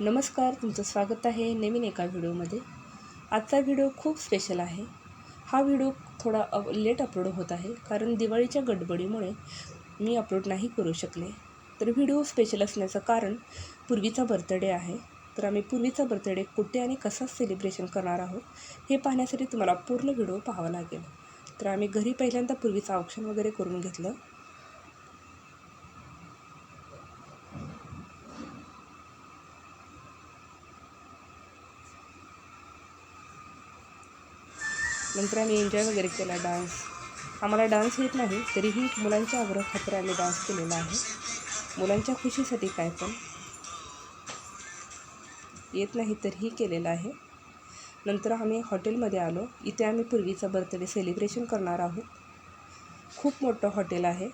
नमस्कार तुमचं स्वागत आहे नवीन एका व्हिडिओमध्ये. आजचा व्हिडिओ खूप स्पेशल आहे. हा व्हिडिओ थोडा अप लेट अपलोड होत आहे कारण दिवाळीच्या गडबडीमुळे मी अपलोड नाही करू शकले. तर व्हिडिओ स्पेशल असण्याचं कारण पूर्वीचा बर्थडे आहे. तर आम्ही पूर्वीचा बर्थडे कुठे आणि कसा सेलिब्रेशन करणार आहोत हे पाहण्यासाठी तुम्हाला पूर्ण व्हिडिओ पाहावा लागेल. तर आम्ही घरी पहिल्यांदा पूर्वीचं औक्षण वगैरे करून घेतलं. नंतर आम्ही एन्जॉय वगैरे केला डान्स. आम्हाला डान्स येत नाही तरीही मुलांच्या आग्रह खातर आम्ही डान्स केलेला आहे. मुलांच्या खुशीसाठी काय पण येत नाही तरीही केलेलं आहे. नंतर आम्ही हॉटेलमध्ये आलो. इथे आम्ही पूर्वीचा बर्थडे सेलिब्रेशन करणार आहोत. खूप मोठं हॉटेल आहे.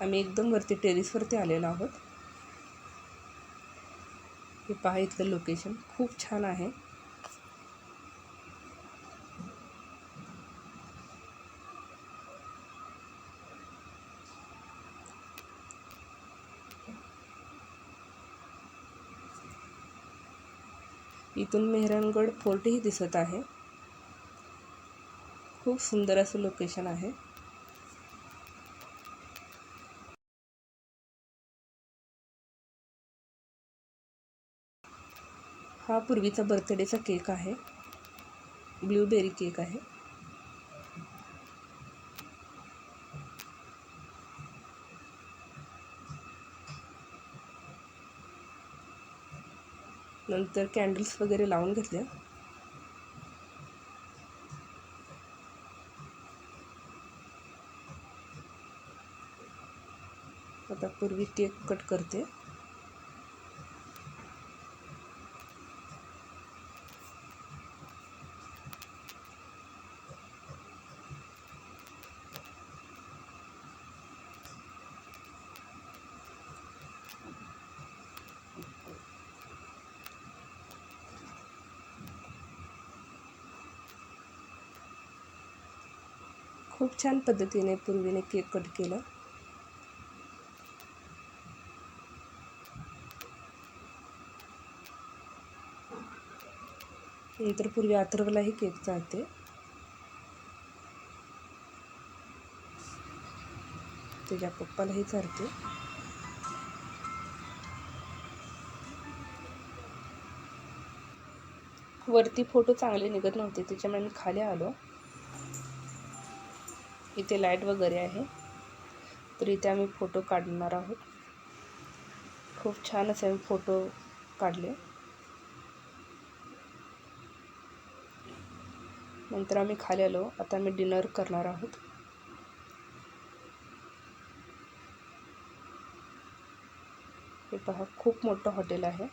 आम्ही एकदम वरती टेरिसवरती आलेलो आहोत. हे पहा इथलं लोकेशन खूप छान आहे. इथून मेहरानगड फोर्टही दिसत आहे. खूप सुंदर असं लोकेशन आहे. हा पूर्वीचा बर्थडेचा केक आहे. ब्लूबेरी केक आहे. नंतर कॅन्डल्स वगैरे लावून घेतल्या. आता पूर्वी केक कट करते. खूप छान पद्धतीने पूर्वीने केक कट केलं. नंतर पूर्वी अथर्वलाही केक चालते. त्याच्या पप्पालाही चालते. वरती फोटो चांगले निघत नव्हते त्याच्यामुळे मी खाली आलो. इथे लाइट वगैरे आहे. तर इथे आम्ही फोटो काढणार आहोत. खूप छान असे आम्ही फोटो काढले. नंतर आम्ही खाली आलो. आता आम्ही डिनर करणार आहोत. हे पहा खूप मोठं हॉटेल आहे.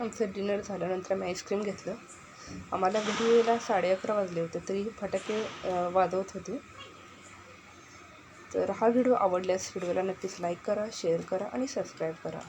आमचं डिनर झाल्यानंतर आम्ही आईस्क्रीम घेतलं. आम्हाला घरी यायला साडे अकरा वाजले होते तरी फटाके वाजवत होते. तर हा व्हिडिओ आवडल्यास व्हिडिओला नक्कीच लाईक करा शेअर करा आणि सबस्क्राईब करा.